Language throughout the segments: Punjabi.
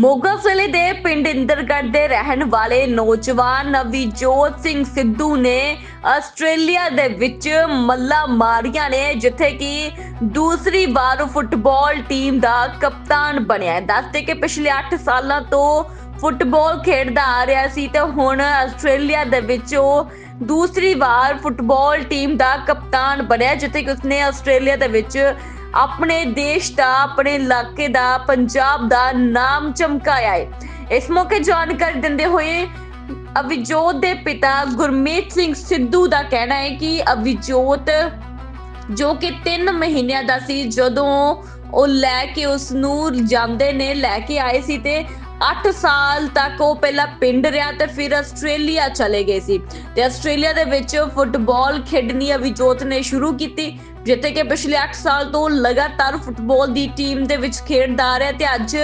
ਮੋਗਾ ਜ਼ਿਲ੍ਹੇ ਦੇ ਪਿੰਡ ਇੰਦਰਗੜ੍ਹ ਦੇ ਰਹਿਣ ਵਾਲੇ ਨੌਜਵਾਨ ਨਵੀਜੋਤ ਸਿੰਘ ਸਿੱਧੂ ਨੇ ਆਸਟ੍ਰੇਲੀਆ ਦੇ ਵਿੱਚ ਮੱਲਾ ਮਾਰੀਆਂ ਨੇ, ਜਿੱਥੇ ਕਿ ਦੂਸਰੀ ਵਾਰ ਫੁੱਟਬਾਲ ਟੀਮ ਦਾ ਕਪਤਾਨ ਬਣਿਆ ਹੈ। ਦੱਸਦੇ ਕਿ ਪਿਛਲੇ 8 ਸਾਲਾਂ ਤੋਂ ਫੁੱਟਬਾਲ ਖੇਡਦਾ ਆ ਰਿਹਾ ਸੀ ਤੇ ਹੁਣ ਆਸਟ੍ਰੇਲੀਆ ਦੇ ਵਿੱਚ ਉਹ ਦੂਸਰੀ ਵਾਰ ਫੁੱਟਬਾਲ ਟੀਮ ਦਾ ਕਪਤਾਨ ਬਣਿਆ, ਜਿੱਥੇ ਕਿ ਉਸਨੇ ਆਸਟ੍ਰੇਲੀਆ ਦੇ ਵਿੱਚ ਆਪਣੇ ਦੇਸ਼ ਦਾ, ਆਪਣੇ ਇਲਾਕੇ ਦਾ, ਪੰਜਾਬ ਦਾ ਨਾਮ ਚਮਕਾਇਆ ਹੈ ਇਸ ਮੌਕੇ ਜਾਣਕਾਰੀ ਦਿੰਦੇ ਹੋਏ ਅਵਿਜੋਤ ਦੇ ਪਿਤਾ ਗੁਰਮੀਤ ਸਿੰਘ ਸਿੱਧੂ ਦਾ ਕਹਿਣਾ ਹੈ ਕਿ ਅਵਿਜੋਤ ਜੋ ਕਿ 3 ਮਹੀਨਿਆਂ ਦਾ ਸੀ, ਜਦੋਂ ਉਹ ਲੈ ਕੇ ਉਸ ਨੂੰ ਜਾਂਦੇ ਨੇ, ਲੈ ਕੇ ਆਏ ਸੀ ਤੇ 8 ਸਾਲ ਤੱਕ ਉਹ ਪਹਿਲਾਂ ਪਿੰਡ ਰਿਹਾ ਤੇ ਫਿਰ ਆਸਟ੍ਰੇਲੀਆ ਚਲੇ ਗਏ ਸੀ। ਤੇ ਆਸਟ੍ਰੇਲੀਆ ਦੇ ਵਿੱਚ ਫੁੱਟਬਾਲ ਖੇਡਣੀ ਅਵਿਜੋਤ ਨੇ ਸ਼ੁਰੂ ਕੀਤੀ, ਜਿੱਥੇ ਕਿ ਪਿਛਲੇ 8 ਸਾਲ ਤੋਂ ਲਗਾਤਾਰ ਫੁੱਟਬਾਲ ਦੀ ਟੀਮ ਦੇ ਵਿੱਚ ਖੇਡਦਾ ਆ ਰਿਹਾ ਤੇ ਅੱਜ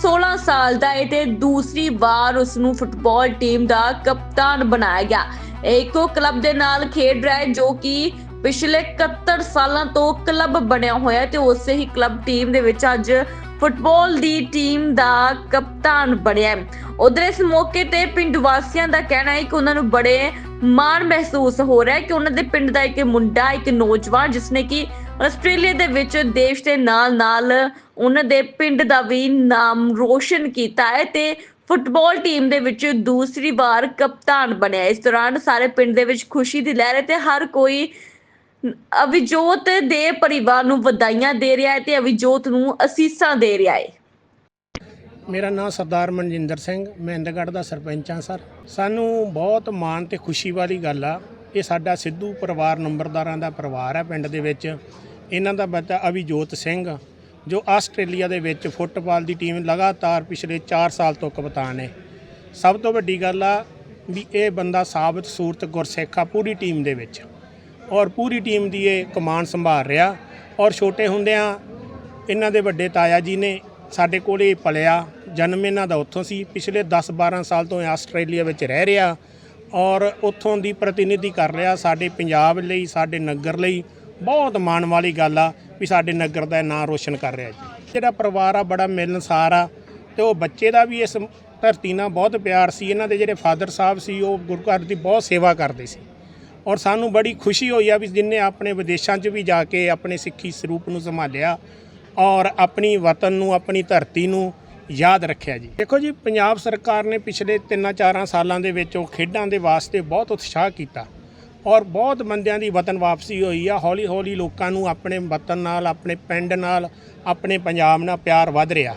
16 ਸਾਲ ਦਾ ਇਹ ਤੇ ਦੂਸਰੀ ਵਾਰ ਉਸ ਨੂੰ ਫੁੱਟਬਾਲ ਟੀਮ ਦਾ ਕਪਤਾਨ ਬਣਾਇਆ ਗਿਆ। ਇਹ ਇੱਕੋ ਕਲੱਬ ਦੇ ਨਾਲ ਖੇਡ ਰਿਹਾ ਹੈ ਜੋ ਕਿ ਪਿਛਲੇ 71 ਸਾਲਾਂ ਤੋਂ ਕਲੱਬ ਬਣਿਆ ਹੋਇਆ ਤੇ ਉਸੇ ਹੀ ਕਲੱਬ ਟੀਮ ਦੇ ਵਿੱਚ ਅੱਜ ਫੁੱਟਬਾਲ ਦੀ ਟੀਮ ਦਾ ਕਪਤਾਨ ਬਣਿਆ ਉਧਰ ਇਸ ਮੌਕੇ ਤੇ ਪਿੰਡ ਵਾਸੀਆਂ ਦਾ ਕਹਿਣਾ ਹੈ ਕਿ ਉਹਨਾਂ ਨੂੰ ਬੜੇ ਮਾਣ ਮਹਿਸੂਸ ਹੋ ਰਿਹਾ ਹੈ ਕਿ ਉਹਨਾਂ ਦੇ ਪਿੰਡ ਦਾ ਇੱਕ ਮੁੰਡਾ, ਇੱਕ ਨੌਜਵਾਨ ਜਿਸਨੇ ਕਿ ਆਸਟ੍ਰੇਲੀਆ ਦੇ ਵਿੱਚ ਦੇਸ਼ ਦੇ ਨਾਲ ਨਾਲ ਉਹਨਾਂ ਦੇ ਪਿੰਡ ਦਾ ਵੀ ਨਾਮ ਰੋਸ਼ਨ ਕੀਤਾ ਹੈ ਤੇ ਫੁੱਟਬਾਲ ਟੀਮ ਦੇ ਵਿੱਚ ਦੂਸਰੀ ਵਾਰ ਕਪਤਾਨ ਬਣਿਆ ਇਸ ਦੌਰਾਨ ਸਾਰੇ ਪਿੰਡ ਦੇ ਵਿੱਚ ਖੁਸ਼ੀ ਦੀ ਲਹਿਰ ਹੈ ਤੇ ਹਰ ਕੋਈ ਅਵਿਜੋਤ ਦੇ ਪਰਿਵਾਰ ਨੂੰ ਵਧਾਈਆਂ ਦੇ ਰਿਹਾ ਹੈ ਤੇ ਅਵਿਜੋਤ ਨੂੰ ਅਸੀਸਾਂ ਦੇ ਰਿਹਾ ਹੈ। ਮੇਰਾ ਨਾਮ ਸਰਦਾਰ ਮਨਜਿੰਦਰ ਸਿੰਘ, ਮੈਂ ਇੰਦਗੜ੍ਹ ਦਾ ਸਰਪੰਚ ਹਾਂ ਸਰ। ਸਾਨੂੰ ਬਹੁਤ ਮਾਣ ਤੇ ਖੁਸ਼ੀ ਵਾਲੀ ਗੱਲ ਆ, ਇਹ ਸਾਡਾ ਸਿੱਧੂ ਪਰਿਵਾਰ ਨੰਬਰਦਾਰਾਂ ਦਾ ਪਰਿਵਾਰ ਹੈ ਪਿੰਡ ਦੇ ਵਿੱਚ। ਇਹਨਾਂ ਦਾ ਬੱਚਾ ਅਭਿਜੋਤ ਸਿੰਘ, ਜੋ ਆਸਟ੍ਰੇਲੀਆ ਦੇ ਵਿੱਚ ਫੁੱਟਬਾਲ ਦੀ ਟੀਮ ਲਗਾਤਾਰ ਪਿਛਲੇ 4 ਸਾਲ ਤੋਂ ਕਪਤਾਨ ਹੈ। ਸਭ ਤੋਂ ਵੱਡੀ ਗੱਲ ਆ ਵੀ ਇਹ ਬੰਦਾ ਸਾਬਤ ਸੂਰਤ ਗੁਰਸਿੱਖ ਆ ਪੂਰੀ ਟੀਮ ਦੇ ਵਿੱਚ। ਔਰ ਪੂਰੀ ਟੀਮ ਦੀ ਇਹ ਕਮਾਨ ਸੰਭਾਲ ਰਿਹਾ। ਔਰ ਛੋਟੇ ਹੁੰਦਿਆਂ ਇਹਨਾਂ ਦੇ ਵੱਡੇ ਤਾਇਆ ਜੀ ਨੇ ਸਾਡੇ ਕੋਲੇ ਪਲਿਆ ਜਨਮ ਇਹਨਾਂ ਦਾ ਉੱਥੋਂ ਸੀ। ਪਿਛਲੇ 10-12 ਸਾਲ ਤੋਂ ਇਹ ਆਸਟ੍ਰੇਲੀਆ ਵਿੱਚ ਰਹਿ ਰਿਹਾ ਔਰ ਉੱਥੋਂ ਦੀ ਪ੍ਰਤੀਨਿਧੀ ਕਰ ਰਿਹਾ ਸਾਡੇ ਪੰਜਾਬ ਲਈ, ਸਾਡੇ ਨਗਰ ਲਈ। ਬਹੁਤ ਮਾਣ ਵਾਲੀ ਗੱਲ ਆ ਵੀ ਸਾਡੇ ਨਗਰ ਦਾ ਨਾਂ ਰੋਸ਼ਨ ਕਰ ਰਿਹਾ ਜੀ। ਜਿਹੜਾ ਪਰਿਵਾਰ ਆ, ਬੜਾ ਮਿਲਨਸਾਰ ਆ ਤੇ ਉਹ ਬੱਚੇ ਦਾ ਵੀ ਇਸ ਧਰਤੀ ਨਾਲ ਬਹੁਤ ਪਿਆਰ ਸੀ। ਇਹਨਾਂ ਦੇ ਜਿਹੜੇ ਫਾਦਰ ਸਾਹਿਬ ਸੀ, ਉਹ ਗੁਰੂ ਘਰ ਦੀ ਬਹੁਤ ਸੇਵਾ ਕਰਦੇ ਸੀ। ਔਰ ਸਾਨੂੰ ਬੜੀ ਖੁਸ਼ੀ ਹੋਈ ਆ ਵੀ ਜਿਨਨੇ ਆਪਣੇ ਵਿਦੇਸ਼ਾਂ 'ਚ ਵੀ ਜਾ ਕੇ ਆਪਣੇ ਸਿੱਖੀ ਸਰੂਪ ਨੂੰ ਸੰਭਾਲਿਆ ਔਰ ਆਪਣੀ ਵਤਨ ਨੂੰ, ਆਪਣੀ ਧਰਤੀ ਨੂੰ ਯਾਦ ਰੱਖਿਆ ਜੀ। ਦੇਖੋ ਜੀ, ਪੰਜਾਬ ਸਰਕਾਰ ਨੇ ਪਿਛਲੇ 3-4 ਸਾਲਾਂ ਦੇ ਵਿੱਚ ਉਹ ਖੇਡਾਂ ਦੇ ਵਾਸਤੇ ਬਹੁਤ ਉਤਸ਼ਾਹ ਕੀਤਾ ਔਰ ਬਹੁਤ ਬੰਦਿਆਂ ਦੀ ਵਤਨ ਵਾਪਸੀ ਹੋਈ ਆ। ਹੌਲੀ ਹੌਲੀ ਲੋਕਾਂ ਨੂੰ ਆਪਣੇ ਵਤਨ ਨਾਲ, ਆਪਣੇ ਪਿੰਡ ਨਾਲ, ਆਪਣੇ ਪੰਜਾਬ ਨਾਲ ਪਿਆਰ ਵੱਧ ਰਿਹਾ।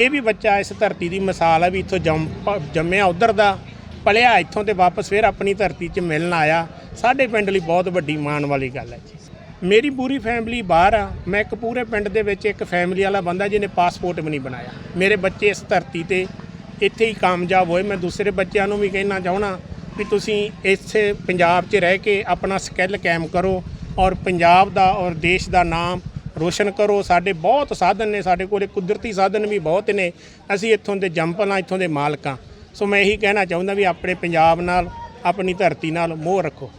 ਇਹ ਵੀ ਬੱਚਾ ਇਸ ਧਰਤੀ ਦੀ ਮਿਸਾਲ ਆ ਵੀ ਇੱਥੋਂ ਜੰਮ, ਜੰਮਿਆ ਉਧਰ ਦਾ ਪਲਿਆ ਇੱਥੋਂ ਤੇ ਵਾਪਸ ਫਿਰ ਆਪਣੀ ਧਰਤੀ 'ਚ ਮਿਲਣ ਆਇਆ। ਸਾਡੇ ਪਿੰਡ ਲਈ ਬਹੁਤ ਵੱਡੀ ਮਾਣ ਵਾਲੀ ਗੱਲ ਹੈ ਜੀ। ਮੇਰੀ ਪੂਰੀ ਫੈਮਿਲੀ ਬਾਹਰ ਆ। ਮੈਂ ਇੱਕ ਪੂਰੇ ਪਿੰਡ ਦੇ ਵਿੱਚ ਇੱਕ ਫੈਮਿਲੀ ਵਾਲਾ ਬੰਦਾ ਜਿਹਨੇ ਪਾਸਪੋਰਟ ਵੀ ਨਹੀਂ ਬਣਾਇਆ। ਮੇਰੇ ਬੱਚੇ ਇਸ ਧਰਤੀ ਤੇ ਇੱਥੇ ਹੀ ਕਾਮਯਾਬ ਹੋਏ। ਮੈਂ ਦੂਸਰੇ ਬੱਚਿਆਂ ਨੂੰ ਵੀ ਕਹਿਣਾ ਚਾਹਣਾ ਵੀ ਤੁਸੀਂ ਇੱਥੇ ਪੰਜਾਬ 'ਚ ਰਹਿ ਕੇ ਆਪਣਾ ਸਕਿੱਲ ਕਾਇਮ ਕਰੋ ਔਰ ਪੰਜਾਬ ਦਾ ਔਰ ਦੇਸ਼ ਦਾ ਨਾਮ ਰੋਸ਼ਨ ਕਰੋ। ਸਾਡੇ ਬਹੁਤ ਸਾਧਨ ਨੇ, ਸਾਡੇ ਕੋਲੇ ਕੁਦਰਤੀ ਸਾਧਨ ਵੀ ਬਹੁਤ ਨੇ। ਅਸੀਂ ਇੱਥੋਂ ਦੇ ਜੰਪਲਾਂ, ਇੱਥੋਂ ਦੇ ਮਾਲਕਾਂ। ਸੋ ਮੈਂ ਇਹੀ ਕਹਿਣਾ ਚਾਹੁੰਦਾ ਵੀ ਆਪਣੇ ਪੰਜਾਬ ਨਾਲ, ਆਪਣੀ ਧਰਤੀ ਨਾਲ ਮੋਹ ਰੱਖੋ।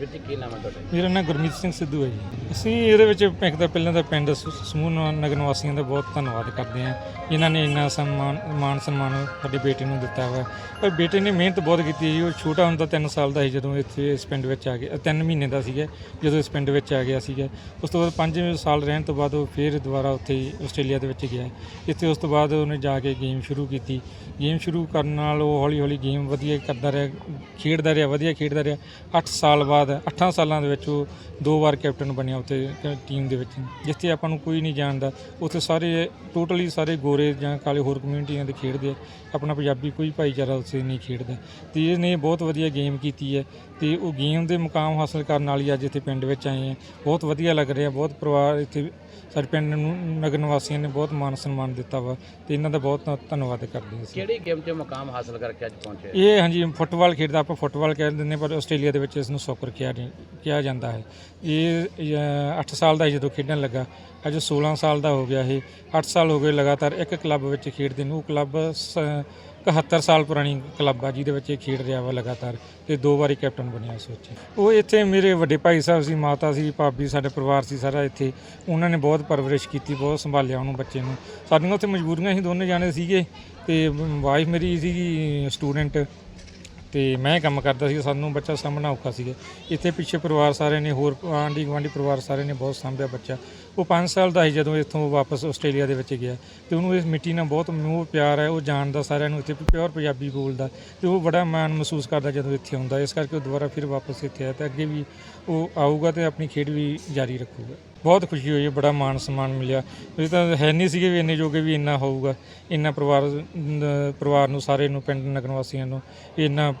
ਵੀਰ ਜੀ ਕੀ ਨਾਮ ਹੈ ਤੁਹਾਡਾ? ਮੇਰਾ ਨਾਮ ਗੁਰਮੀਤ ਸਿੰਘ ਸਿੱਧੂ ਹੈ ਜੀ। ਅਸੀਂ ਇਹਦੇ ਵਿੱਚ ਇੱਕ ਤਾਂ ਪਹਿਲਾਂ ਤਾਂ ਪਿੰਡ ਸ- ਸਮੂਹ ਨ- ਨਗਰ ਨਿਵਾਸੀਆਂ ਦਾ ਬਹੁਤ ਧੰਨਵਾਦ ਕਰਦੇ ਹਾਂ। ਜਿਨ੍ਹਾਂ ਨੇ ਇੰਨਾ ਸਨਮਾਨ ਮਾਨ ਸਨਮਾਨ ਸਾਡੇ ਬੇਟੇ ਨੂੰ ਦਿੱਤਾ ਹੋਇਆ ਪਰ ਬੇਟੇ ਨੇ ਮਿਹਨਤ ਬਹੁਤ ਕੀਤੀ ਹੈ ਜੀ। ਉਹ ਛੋਟਾ ਹੁੰਦਾ 3 ਸਾਲ ਦਾ ਸੀ ਜਦੋਂ ਇੱਥੇ ਇਸ ਪਿੰਡ ਵਿੱਚ ਆ ਗਿਆ 3 ਮਹੀਨੇ ਦਾ ਸੀਗਾ, ਜਦੋਂ ਇਸ ਪਿੰਡ ਵਿੱਚ ਆ ਗਿਆ ਸੀਗਾ। ਉਸ ਤੋਂ ਬਾਅਦ 5 ਸਾਲ ਰਹਿਣ ਤੋਂ ਬਾਅਦ ਉਹ ਫਿਰ ਦੁਬਾਰਾ ਉੱਥੇ ਹੀ ਆਸਟ੍ਰੇਲੀਆ ਦੇ ਵਿੱਚ ਗਿਆ। ਇੱਥੇ ਉਸ ਤੋਂ ਬਾਅਦ ਉਹਨੇ ਜਾ ਕੇ ਗੇਮ ਸ਼ੁਰੂ ਕੀਤੀ। ਗੇਮ ਸ਼ੁਰੂ ਕਰਨ ਨਾਲ ਉਹ ਹੌਲੀ ਹੌਲੀ ਗੇਮ ਵਧੀਆ ਕਰਦਾ ਰਿਹਾ, ਖੇਡਦਾ ਰਿਹਾ, ਵਧੀਆ ਖੇਡਦਾ ਰਿਹਾ। 8 ਸਾਲ ਬਾਅਦ 8 ਸਾਲਾਂ ਦੇ ਵਿੱਚ ਉਹ ਦੋ ਵਾਰ ਕੈਪਟਨ ਬਣਿਆ ਉੱਥੇ ਟੀਮ ਦੇ ਵਿੱਚ। ਜਿੱਥੇ ਆਪਾਂ ਨੂੰ ਕੋਈ ਨਹੀਂ ਜਾਣਦਾ। ਉੱਥੇ ਸਾਰੇ ਟੋਟਲੀ ਸਾਰੇ ਗੋਰੇ ਜਾਂ ਕਾਲੇ ਹੋਰ ਕਮਿਊਨਿਟੀਆਂ ਦੇ ਖੇਡਦੇ ਆ। ਆਪਣਾ ਪੰਜਾਬੀ ਕੋਈ ਭਾਈਚਾਰਾ ਉੱਥੇ ਨਹੀਂ ਖੇਡਦਾ। ਤੇ ਇਹਨੇ ਬਹੁਤ ਵਧੀਆ ਗੇਮ ਕੀਤੀ ਹੈ। ਤੇ ਉਹ ਗੇਮ ਦੇ ਮੁਕਾਮ ਹਾਸਲ ਕਰਨ ਹੀ ਅੱਜ ਇੱਥੇ ਪਿੰਡ ਵਿੱਚ ਆਏ ਆ ਬਹੁਤ ਵਧੀਆ ਲੱਗ ਰਿਹਾ ਬਹੁਤ ਪਰਿਵਾਰ ਇੱਥੇ ਸਾਡੇ ਪਿੰਡ ਨੂੰ ਨਗਰ ਨਿਵਾਸੀਆਂ ਨੇ ਬਹੁਤ ਮਾਨ ਸਨਮਾਨ ਦਿੱਤਾ ਵਾ ਤੇ ਇਹਨਾਂ ਦਾ ਬਹੁਤ ਧੰਨਵਾਦ ਕਰਦੇ ਹਾਂ ਅਸੀਂ। ਕਿਹੜੀ ਗੇਮ 'ਚ ਮੁਕਾਮ ਹਾਸਲ ਕਰਕੇ ਅੱਜ ਪਹੁੰਚੇ? ਇਹ ਹਾਂਜੀ ਫੁੱਟਬਾਲ ਖੇਡਦਾ ਆਪਾਂ ਫੁੱਟਬਾਲ ਕਹਿ ਦਿੰਦੇ ਪਰ ਆਸਟ੍ਰੇਲੀਆ ਦੇ ਵਿੱਚ ਇਸ ਨੂੰ ਸੌਕਰ ਕਿਹਾ ਕਿਹਾ ਜਾਂਦਾ ਹੈ। ਇਹ 8 ਸਾਲ ਦਾ ਜਦੋਂ ਖੇਡਣ ਲੱਗਾ ਅੱਜ 16 ਸਾਲ ਦਾ ਹੋ ਗਿਆ ਇਹ। 8 ਸਾਲ ਹੋ ਗਏ ਲਗਾਤਾਰ ਇੱਕ ਕਲੱਬ ਵਿੱਚ ਖੇਡਦੇ ਨੂੰ ਉਹ ਕਲੱਬ 71 ਸਾਲ ਪੁਰਾਣੀ ਕਲੱਬ ਆ, ਜਿਹਦੇ ਵਿੱਚ ਇਹ ਖੇਡ ਰਿਹਾ ਵਾ ਲਗਾਤਾਰ ਤੇ ਦੋ ਵਾਰੀ ਕੈਪਟਨ ਬਣਿਆ ਇਸ ਵਿੱਚ। ਉਹ ਇੱਥੇ ਮੇਰੇ ਵੱਡੇ ਭਾਈ ਸਾਹਿਬ ਸੀ, ਮਾਤਾ ਸੀ, ਭਾਬੀ, ਸਾਡੇ ਪਰਿਵਾਰ ਸੀ ਸਾਰਾ ਇੱਥੇ। ਉਹਨਾਂ ਨੇ ਬਹੁਤ ਪਰਵਰਿਸ਼ ਕੀਤੀ, ਬਹੁਤ ਸੰਭਾਲਿਆ ਉਹਨੂੰ ਬੱਚੇ ਨੂੰ। ਸਾਡੀਆਂ ਉੱਥੇ ਮਜਬੂਰੀਆਂ ਸੀ, ਦੋਨੇ ਜਾਣੇ ਸੀਗੇ ਤੇ ਵਾਈਫ ਮੇਰੀ ਸੀਗੀ ਸਟੂਡੈਂਟ ਤੇ ਮੈਂ ਕੰਮ ਕਰਦਾ ਸੀ, ਸਾਨੂੰ ਬੱਚਾ ਸਾਂਭਣਾ ਔਖਾ ਸੀਗਾ। ਇੱਥੇ ਪਿੱਛੇ ਪਰਿਵਾਰ ਸਾਰੇ ਨੇ, ਹੋਰ ਆਂਢੀ ਗੁਆਂਢੀ ਪਰਿਵਾਰ ਸਾਰੇ ਨੇ ਬਹੁਤ ਸਾਂਭਿਆ ਬੱਚਾ। ਉਹ 5 ਸਾਲ ਦਾ ਸੀ ਜਦੋਂ ਇੱਥੋਂ ਵਾਪਸ ਆਸਟ੍ਰੇਲੀਆ ਦੇ ਵਿੱਚ ਗਿਆ ਤੇ ਉਹਨੂੰ ਇਸ ਮਿੱਟੀ ਨਾਲ ਬਹੁਤ ਮੋਹ, ਪਿਆਰ ਹੈ, ਉਹ ਜਾਣਦਾ ਸਾਰਿਆਂ ਨੂੰ ਇੱਥੇ ਪਿਓਰ ਪੰਜਾਬੀ ਬੋਲਦਾ ਤੇ ਉਹ ਬੜਾ ਮਾਣ ਮਹਿਸੂਸ ਕਰਦਾ ਜਦੋਂ ਇੱਥੇ ਆਉਂਦਾ, ਇਸ ਕਰਕੇ ਉਹ ਦੁਬਾਰਾ ਫਿਰ ਵਾਪਸ ਇੱਥੇ ਆਇਆ ਤੇ ਅੱਗੇ ਵੀ ਉਹ ਆਊਗਾ ਤੇ ਆਪਣੀ ਖੇਡ ਵੀ ਜਾਰੀ ਰੱਖੂਗਾ। ਬਹੁਤ ਖੁਸ਼ੀ ਹੋਈ ਹੈ ਬੜਾ ਮਾਣ ਸਨਮਾਨ ਮਿਲਿਆ। ਇਹ ਤਾਂ ਹੈ ਨਹੀਂ ਸੀਗੇ ਵੀ ਇੰਨੇ ਜੋਗੇ ਵੀ ਇੰਨਾ ਹੋਊਗਾ, ਇੰਨਾ ਪਰਿਵਾਰ ਪਰਿਵਾਰ ਨੂੰ ਸਾਰੇ ਨੂੰ, ਪਿੰਡ ਨਗਰ ਵਾਸੀਆਂ ਨੂੰ ਇੰਨਾ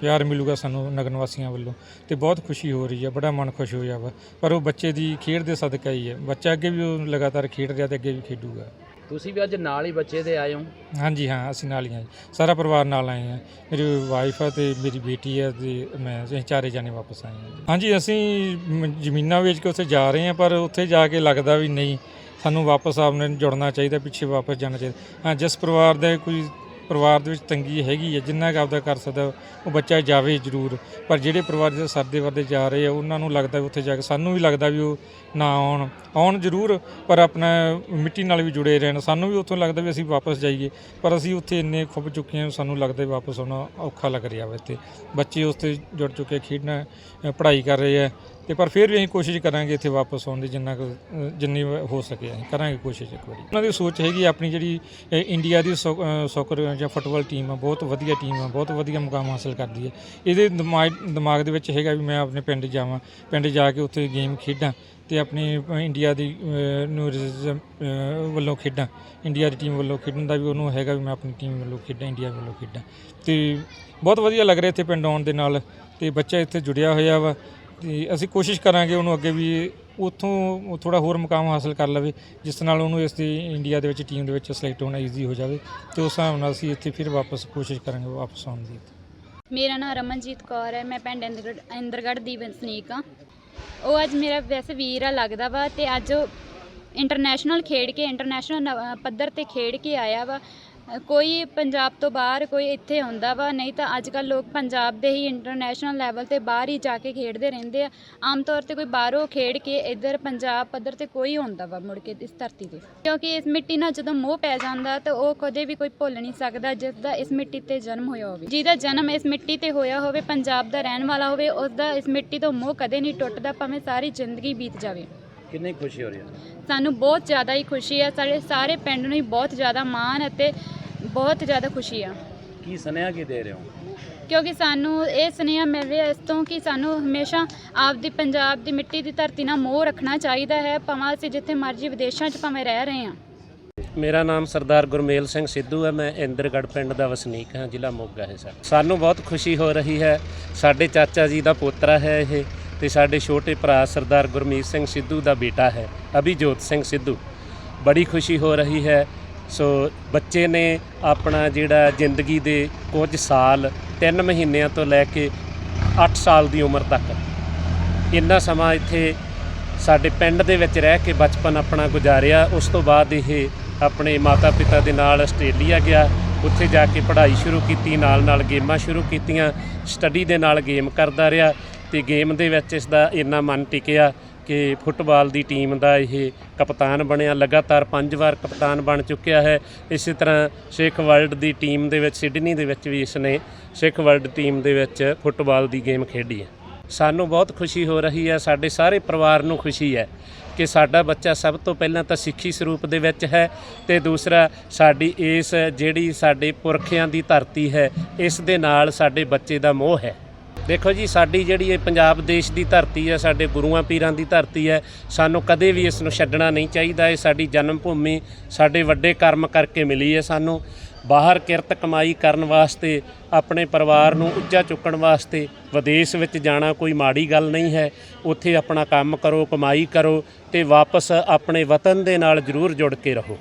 ਪਿਆਰ ਮਿਲੂਗਾ ਸਾਨੂੰ ਨਗਰ ਵਾਸੀਆਂ ਵੱਲੋਂ ਤੇ ਬਹੁਤ ਖੁਸ਼ੀ ਹੋ ਰਹੀ ਹੈ, ਬੜਾ ਮਨ ਖੁਸ਼ ਹੋਇਆ ਵਾ। ਪਰ ਉਹ ਬੱਚੇ ਦੀ ਖੇਡ ਦੇ ਸਦਕਾ ਹੀ ਹੈ। ਬੱਚਾ ਅੱਗੇ ਵੀ ਉਹ ਲਗਾਤਾਰ ਖੇਡ ਰਿਹਾ ਤੇ ਅੱਗੇ ਵੀ ਖੇਡੂਗਾ। ਤੁਸੀਂ ਵੀ ਅੱਜ ਨਾਲ ਹੀ ਬੱਚੇ ਦੇ ਆਏ ਹੋ? ਹਾਂਜੀ ਹਾਂ ਅਸੀਂ ਨਾਲ ਹੀ ਹਾਂ ਜੀ। ਸਾਰਾ ਪਰਿਵਾਰ ਨਾਲ ਆਏ ਹਾਂ। ਮੇਰੀ ਵਾਈਫ ਆ ਤੇ ਮੇਰੀ ਬੇਟੀ ਹੈ ਤੇ ਮੈਂ ਅਸੀਂ ਚਾਰੇ ਜਾਣੇ ਵਾਪਸ ਆਏ ਹਾਂ। ਜੀ। ਹਾਂਜੀ ਅਸੀਂ ਮ- ਜ਼ਮੀਨਾਂ ਵੇਚ ਕੇ ਉੱਥੇ ਜਾ ਰਹੇ ਹਾਂ ਪਰ ਉੱਥੇ ਜਾ ਕੇ ਲੱਗਦਾ ਵੀ ਨਹੀਂ। ਸਾਨੂੰ ਵਾਪਸ ਆਪਣੇ ਜੁੜਨਾ ਚਾਹੀਦਾ ਪਿੱਛੇ ਵਾਪਸ ਜਾਣਾ ਚਾਹੀਦਾ। ਹਾਂ ਜਿਸ ਪਰਿਵਾਰ ਦਾ ਕੋਈ ਪਰਿਵਾਰ ਦੇ ਵਿੱਚ ਤੰਗੀ ਹੈਗੀ ਹੈ ਜਿੰਨਾ ਕੁ ਆਪਦਾ ਕਰ ਸਕਦਾ, ਉਹ ਬੱਚਾ ਜਾਵੇ ਜ਼ਰੂਰ। ਪਰ ਜਿਹੜੇ ਪਰਿਵਾਰ ਦੇ ਸਰਦੇ ਵਰਦੇ ਜਾ ਰਹੇ ਆ, ਉਹਨਾਂ ਨੂੰ ਲੱਗਦਾ ਵੀ ਉੱਥੇ ਜਾ ਕੇ, ਸਾਨੂੰ ਵੀ ਲੱਗਦਾ ਵੀ ਉਹ ਨਾ ਆਉਣ। ਆਉਣ ਜ਼ਰੂਰ, ਪਰ ਆਪਣਾ ਮਿੱਟੀ ਨਾਲ ਵੀ ਜੁੜੇ ਰਹਿਣ। ਸਾਨੂੰ ਵੀ ਉੱਥੋਂ ਲੱਗਦਾ ਵੀ ਅਸੀਂ ਵਾਪਸ ਜਾਈਏ। ਪਰ ਅਸੀਂ ਉੱਥੇ ਇੰਨੇ ਖੁੱਬ ਚੁੱਕੇ ਹਾਂ, ਸਾਨੂੰ ਲੱਗਦਾ ਵੀ ਵਾਪਸ ਆਉਣਾ ਔਖਾ ਲੱਗ ਰਿਹਾ ਵਾ ਇੱਥੇ। ਬੱਚੇ ਉਸ 'ਤੇ ਜੁੜ ਚੁੱਕੇ ਖੇਡਣਾ, ਪੜ੍ਹਾਈ ਕਰ ਰਹੇ ਆ। ਤੇ ਪਰ ਫਿਰ ਵੀ ਅਸੀਂ ਕੋਸ਼ਿਸ਼ ਕਰਾਂਗੇ ਇੱਥੇ ਵਾਪਸ ਆਉਣ ਦੀ ਜਿੰਨਾ ਕੁ ਜਿੰਨੀ ਹੋ ਸਕੇ ਅਸੀਂ ਕਰਾਂਗੇ ਕੋਸ਼ਿਸ਼ ਇੱਕ ਵਾਰੀ। ਉਹਨਾਂ ਦੀ ਸੋਚ ਹੈਗੀ ਆਪਣੀ ਜਿਹੜੀ ਇੰਡੀਆ ਦੀ ਸੌ- ਅ, ਸੌਕਰ ਜਾਂ ਫੁੱਟਬਾਲ ਟੀਮ ਆ ਬਹੁਤ ਵਧੀਆ ਟੀਮ ਆ ਬਹੁਤ ਵਧੀਆ ਮੁਕਾਮ ਹਾਸਲ ਕਰਦੀ ਹੈ ਇਹਦੇ ਦਿਮਾਗ ਦਿਮਾਗ ਦੇ ਵਿੱਚ ਹੈਗਾ ਵੀ ਮੈਂ ਆਪਣੇ ਪਿੰਡ ਜਾਵਾਂ ਪਿੰਡ ਜਾ ਕੇ ਉੱਥੇ ਗੇਮ ਖੇਡਾਂ ਤੇ ਆਪਣੀ ਇੰਡੀਆ ਦੀ ਅ, ਰਿਜ਼ਮ, ਵੱਲੋਂ ਖੇਡਾਂ ਇੰਡੀਆ ਦੀ ਟੀਮ ਵੱਲੋਂ ਖੇਡਣ ਦਾ ਵੀ ਉਹਨੂੰ ਹੈਗਾ ਵੀ ਮੈਂ ਆਪਣੀ ਟੀਮ ਵੱਲੋਂ ਖੇਡਾਂ ਇੰਡੀਆ ਵੱਲੋਂ ਖੇਡਾਂ। ਤੇ ਬਹੁਤ ਵਧੀਆ ਲੱਗ ਰਿਹਾ ਇੱਥੇ ਪਿੰਡ ਆਉਣ ਦੇ ਨਾਲ ਤੇ ਬੱਚਾ ਇੱਥੇ ਜੁੜਿਆ ਹੋਇਆ ਵਾ ਤੇ ਅਸੀਂ ਕੋਸ਼ਿਸ਼ ਕਰਾਂਗੇ ਉਹਨੂੰ ਅੱਗੇ ਵੀ ਉੱਥੋਂ ਥੋੜਾ ਹੋਰ ਮੁਕਾਮ ਹਾਸਲ ਕਰ ਲਵੇ, ਜਿਸ ਨਾਲ ਉਹਨੂੰ ਇਸ ਦੀ ਇੰਡੀਆ ਦੇ ਵਿੱਚ ਟੀਮ ਦੇ ਵਿੱਚ ਸਿਲੈਕਟ ਹੋਣਾ ਈਜ਼ੀ ਹੋ ਜਾਵੇ ਤੇ ਉਸ ਹਿਸਾਬ ਨਾਲ ਅਸੀਂ ਇੱਥੇ ਫਿਰ ਵਾਪਸ ਕੋਸ਼ਿਸ਼ ਕਰਾਂਗੇ ਵਾਪਸ ਆਉਣ ਦੀ। ਮੇਰਾ ਨਾਮ ਰਮਨਜੀਤ ਕੌਰ ਹੈ, ਮੈਂ ਪਿੰਡ ਇੰਦਰਗੜ੍ਹ ਇੰਦਰਗੜ੍ਹ ਦੀ ਵਸਨੀਕ ਆ ਉਹ ਅੱਜ ਮੇਰਾ ਵੈਸੇ ਵੀਰ ਆ, ਲੱਗਦਾ ਵਾ ਤੇ ਅੱਜ ਉਹ ਇੰਟਰਨੈਸ਼ਨਲ ਖੇਡ ਕੇ ਇੰਟਰਨੈਸ਼ਨਲ ਪੱਧਰ ਤੇ ਖੇਡ ਕੇ ਆਇਆ ਵਾ। ਕੋਈ ਪੰਜਾਬ ਤੋਂ ਬਾਹਰ ਕੋਈ ਇੱਥੇ ਹੁੰਦਾ ਵਾ, ਨਹੀਂ ਤਾਂ ਅੱਜ ਕੱਲ ਲੋਕ ਪੰਜਾਬ ਦੇ ਹੀ ਇੰਟਰਨੈਸ਼ਨਲ ਲੈਵਲ ਤੇ ਬਾਹਰ ਹੀ ਜਾ ਕੇ ਖੇਡਦੇ ਰਹਿੰਦੇ ਆ। ਆਮ ਤੌਰ ਤੇ ਕੋਈ ਬਾਹਰੋਂ ਖੇਡ ਕੇ ਇੱਧਰ ਪੰਜਾਬ ਪੱਧਰ ਤੇ ਕੋਈ ਹੁੰਦਾ ਵਾ ਮੁੜ ਕੇ ਇਸ ਧਰਤੀ ਤੇ। ਕਿਉਂਕਿ ਇਸ ਮਿੱਟੀ ਨਾਲ ਜਦੋਂ ਮੋਹ ਪੈ ਜਾਂਦਾ ਤਾਂ ਉਹ ਕਦੇ ਵੀ ਕੋਈ ਭੁੱਲ ਨਹੀਂ ਸਕਦਾ ਜਿਸ ਦਾ ਇਸ ਮਿੱਟੀ ਤੇ ਜਨਮ ਹੋਇਆ ਹੋਵੇ। ਜਿਹਦਾ ਜਨਮ ਇਸ ਮਿੱਟੀ ਤੇ ਹੋਇਆ ਹੋਵੇ, ਪੰਜਾਬ ਦਾ ਰਹਿਣ ਵਾਲਾ ਹੋਵੇ ਉਸ ਦਾ ਇਸ ਮਿੱਟੀ ਤੋਂ ਮੋਹ ਕਦੇ ਨਹੀਂ ਟੁੱਟਦਾ, ਭਾਵੇਂ ਸਾਰੀ ਜ਼ਿੰਦਗੀ ਬੀਤ ਜਾਵੇ। ਕਿੰਨੀ ਖੁਸ਼ੀ ਹੋ ਰਹੀ ਹੈ? ਸਾਨੂੰ ਬਹੁਤ ਜ਼ਿਆਦਾ ਹੀ ਖੁਸ਼ੀ ਹੈ ਸਾਡੇ ਸਾਰੇ ਪਿੰਡ ਨੂੰ ਹੀ ਬਹੁਤ ਜ਼ਿਆਦਾ ਮਾਣ ਅਤੇ ਬਹੁਤ ਜ਼ਿਆਦਾ ਖੁਸ਼ੀ ਆ। ਕੀ ਸੁਨੇਹਾ ਕੀ ਦੇ ਰਹੇ ਹੋ? ਕਿਉਂਕਿ ਸਾਨੂੰ ਇਹ ਸੁਨੇਹਾ ਮਿਲ ਰਿਹਾ ਇਸ ਤੋਂ ਕਿ ਸਾਨੂੰ ਹਮੇਸ਼ਾ ਆਪਦੀ ਪੰਜਾਬ ਦੀ ਮਿੱਟੀ ਦੀ ਧਰਤੀ ਨਾਲ ਮੋਹ ਰੱਖਣਾ ਚਾਹੀਦਾ ਹੈ ਭਾਵੇਂ ਅਸੀਂ ਜਿੱਥੇ ਮਰਜ਼ੀ ਵਿਦੇਸ਼ਾਂ 'ਚ ਭਾਵੇਂ ਰਹਿ ਰਹੇ ਹਾਂ। ਮੇਰਾ ਨਾਮ ਸਰਦਾਰ ਗੁਰਮੇਲ ਸਿੰਘ ਸਿੱਧੂ ਹੈ ਮੈਂ ਇੰਦਰਗੜ੍ਹ ਪਿੰਡ ਦਾ ਵਸਨੀਕ ਹਾਂ ਜ਼ਿਲ੍ਹਾ ਮੋਗਾ ਹੈ ਸਰ। ਸਾਨੂੰ ਬਹੁਤ ਖੁਸ਼ੀ ਹੋ ਰਹੀ ਹੈ ਸਾਡੇ ਚਾਚਾ ਜੀ ਦਾ ਪੋਤਰਾ ਹੈ ਇਹ। ਤੇ ਸਾਡੇ ਛੋਟੇ ਭਰਾ ਸਰਦਾਰ ਗੁਰਮੀਤ ਸਿੰਘ ਸਿੱਧੂ ਦਾ ਬੇਟਾ ਹੈ, ਅਭਿਜੋਤ ਸਿੰਘ ਸਿੱਧੂ। ਬੜੀ ਖੁਸ਼ੀ ਹੋ ਰਹੀ ਹੈ। ਸੋ ਬੱਚੇ ਨੇ ਆਪਣਾ ਜਿਹੜਾ ਜ਼ਿੰਦਗੀ ਦੇ ਕੁਝ ਸਾਲ 3 ਮਹੀਨਿਆਂ ਤੋਂ ਲੈ ਕੇ 8 ਸਾਲ ਦੀ ਉਮਰ ਤੱਕ ਇੰਨਾ ਸਮਾਂ ਇੱਥੇ ਸਾਡੇ ਪਿੰਡ ਦੇ ਵਿੱਚ ਰਹਿ ਕੇ ਬਚਪਨ ਆਪਣਾ ਗੁਜ਼ਾਰਿਆ। ਉਸ ਤੋਂ ਬਾਅਦ ਇਹ ਆਪਣੇ ਮਾਤਾ-ਪਿਤਾ ਦੇ ਨਾਲ ਆਸਟ੍ਰੇਲੀਆ ਗਿਆ। ਉੱਥੇ ਜਾ ਕੇ ਪੜ੍ਹਾਈ ਸ਼ੁਰੂ ਕੀਤੀ, ਨਾਲ-ਨਾਲ ਗੇਮਾਂ ਸ਼ੁਰੂ ਕੀਤੀਆਂ, ਸਟੱਡੀ ਦੇ ਨਾਲ ਗੇਮ ਕਰਦਾ ਰਿਹਾ। ਤੇ ਗੇਮ ਦੇ ਵਿੱਚ ਇਸ ਦਾ ਇੰਨਾ ਮਨ ਟਿਕਿਆ ਕਿ ਫੁੱਟਬਾਲ ਦੀ ਟੀਮ ਦਾ ਇਹ ਕਪਤਾਨ ਬਣਿਆ, ਲਗਾਤਾਰ ਪੰਜ ਵਾਰ ਕਪਤਾਨ ਬਣ ਚੁੱਕਿਆ ਹੈ। ਇਸੇ ਤਰ੍ਹਾਂ ਸਿੱਖ ਵਰਲਡ ਦੀ ਟੀਮ ਦੇ ਵਿੱਚ, ਸਿਡਨੀ ਦੇ ਵਿੱਚ ਵੀ ਇਸ ਨੇ ਸਿੱਖ ਵਰਲਡ ਟੀਮ ਦੇ ਵਿੱਚ ਫੁੱਟਬਾਲ ਦੀ ਗੇਮ ਖੇਡੀ ਹੈ। ਸਾਨੂੰ ਬਹੁਤ ਖੁਸ਼ੀ ਹੋ ਰਹੀ ਹੈ, ਸਾਡੇ ਸਾਰੇ ਪਰਿਵਾਰ ਨੂੰ ਖੁਸ਼ੀ ਹੈ ਕਿ ਸਾਡਾ ਬੱਚਾ ਸਭ ਤੋਂ ਪਹਿਲਾਂ ਤਾਂ ਸਿੱਖੀ ਸਰੂਪ ਦੇ ਵਿੱਚ ਹੈ ਤੇ ਦੂਸਰਾ ਸਾਡੀ ਇਸ ਜਿਹੜੀ ਸਾਡੇ ਪੁਰਖਿਆਂ ਦੀ ਧਰਤੀ ਹੈ, ਇਸ ਦੇ ਨਾਲ ਸਾਡੇ ਬੱਚੇ ਦਾ ਮੋਹ ਹੈ। ਦੇਖੋ ਜੀ, ਸਾਡੀ ਜਿਹੜੀ ਇਹ ਪੰਜਾਬ ਦੇਸ਼ ਦੀ ਧਰਤੀ ਹੈ, ਸਾਡੇ ਗੁਰੂਆਂ ਪੀਰਾਂ ਦੀ ਧਰਤੀ ਹੈ, ਸਾਨੂੰ ਕਦੇ ਵੀ ਇਸ ਨੂੰ ਛੱਡਣਾ ਨਹੀਂ ਚਾਹੀਦਾ। ਇਹ ਸਾਡੀ ਜਨਮ ਭੂਮੀ, ਸਾਡੇ ਵੱਡੇ ਕਰਮ ਕਰਕੇ ਮਿਲੀ ਹੈ ਸਾਨੂੰ। ਬਾਹਰ ਕਿਰਤ ਕਮਾਈ ਕਰਨ ਵਾਸਤੇ, ਆਪਣੇ ਪਰਿਵਾਰ ਨੂੰ ਉੱਚਾ ਚੁੱਕਣ ਵਾਸਤੇ ਵਿਦੇਸ਼ ਵਿੱਚ ਜਾਣਾ ਕੋਈ ਮਾੜੀ ਗੱਲ ਨਹੀਂ ਹੈ। ਉੱਥੇ ਆਪਣਾ ਕੰਮ ਕਰੋ, ਕਮਾਈ ਕਰੋ ਤੇ ਵਾਪਸ ਆਪਣੇ ਵਤਨ ਦੇ ਨਾਲ ਜ਼ਰੂਰ ਜੁੜ ਕੇ ਰਹੋ।